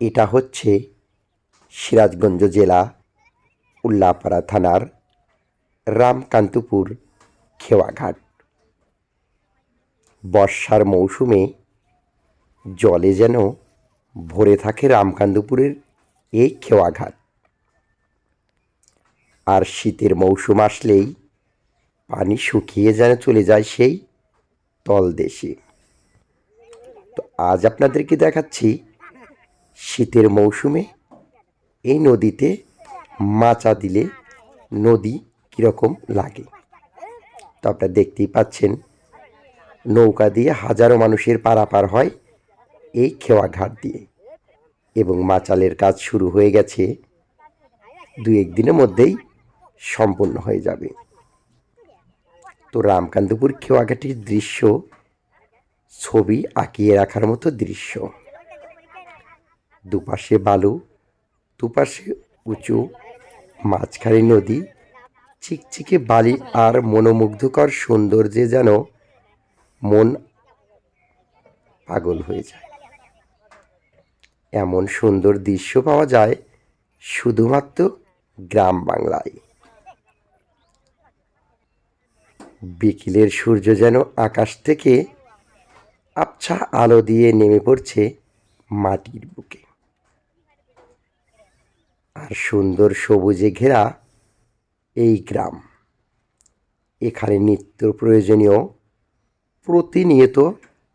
এটা হচ্ছে সিরাজগঞ্জ জেলা, উল্লাপাড়া থানার রামকান্তপুর খেওয়াঘাট। বর্ষার মৌসুমে জলে যেন ভরে থাকে রামকান্তপুরের এই খেওয়াঘাট। আর শীতের মৌসুম আসলেই পানি শুকিয়ে যেন চলে যায় সেই তলদেশে। তো আজ আপনাদেরকে দেখাচ্ছি শীতের মৌসুমে এই নদীতে মাচা দিলে নদী কীরকম লাগে? তো আপনারা দেখতেই পাচ্ছেন, নৌকা দিয়ে হাজারো মানুষের পারাপার হয় এই খেওয়া ঘাট দিয়ে। এবং মাচালের কাজ শুরু হয়ে গেছে, দু একদিনের মধ্যেই সম্পূর্ণ হয়ে যাবে। তো রামকান্তপুর খেওয়াঘাটির দৃশ্য, ছবি আঁকিয়ে রাখার মতো দৃশ্য। দুপাশে বালু, দুপাশে উঁচু মাঝখানে নদী, চিকচিকে বালি আর মনোমুগ্ধকর সৌন্দর্যে যেন মন পাগল হয়ে যায়। এমন সুন্দর দৃশ্য পাওয়া যায় শুধুমাত্র গ্রাম বাংলায়। বিকেলের সূর্য যেন আকাশ থেকে আবছা আলো দিয়ে নেমে পড়ছে মাটির বুকে। আর সুন্দর সবুজে ঘেরা এই গ্রাম। এখানে নিত্য প্রয়োজনীয় প্রতিনিয়ত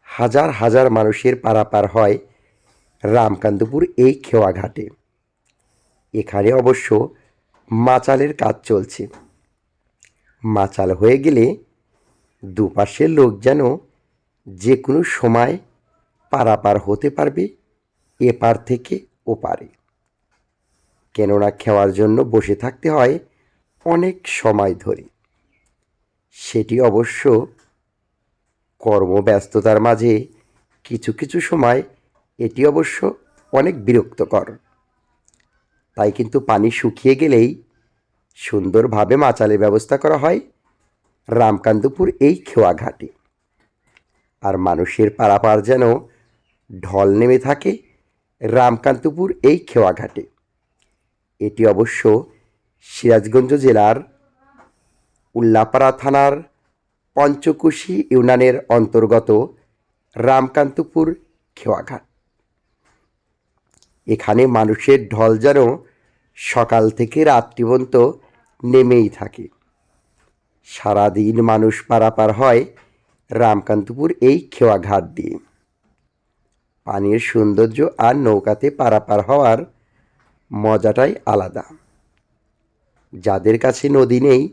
হাজার হাজার মানুষের পারাপার হয় রামকান্তপুর এই খেওয়াঘাটে। এখানে অবশ্য মাচালের কাজ চলছে। মাচাল হয়ে গেলে দুপাশের লোক যেন যে কোনো সময় পারাপার হতে পারবে এপার থেকে ওপারে। কেননা খাওয়ার জন্য বসে থাকতে হয় অনেক সময় ধরে। সেটি অবশ্য কর্মব্যস্ততার মাঝে কিছু কিছু সময় এটি অবশ্য অনেক বিরক্তকর। তাই কিন্তু পানি শুকিয়ে গেলেই সুন্দরভাবে মাচালের ব্যবস্থা করা হয় রামকান্তপুর এই খেওয়া ঘাটে আর মানুষের পারাপার যেন ঢল নেমে থাকে রামকান্তপুর এই খেওয়া ঘাটে এটি অবশ্য সিরাজগঞ্জ জেলার উল্লাপাড়া থানার পঞ্চকুশি ইউনানের অন্তর্গত রামকান্তপুর খেওয়াঘাট। এখানে মানুষের ঢল যেন সকাল থেকে রাত্রি পর্যন্ত নেমেই থাকে। সারাদিন মানুষ পারাপার হয় রামকান্তপুর এই খেওয়াঘাট দিয়ে। পানির সৌন্দর্য আর নৌকাতে পারাপার হওয়ার মজাটাই আলাদা। যাদের কাছে নদী নেই,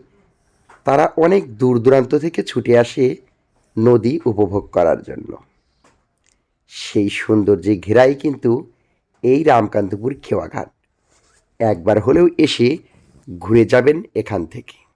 তারা অনেক দূর দূরান্ত থেকে ছুটে আসে নদী উপভোগ করার জন্য। সেই সৌন্দর্যে ঘেরাই কিন্তু এই রামকান্তপুর খেওয়াঘাট। একবার হলেও এসে ঘুরে যাবেন এখান থেকে।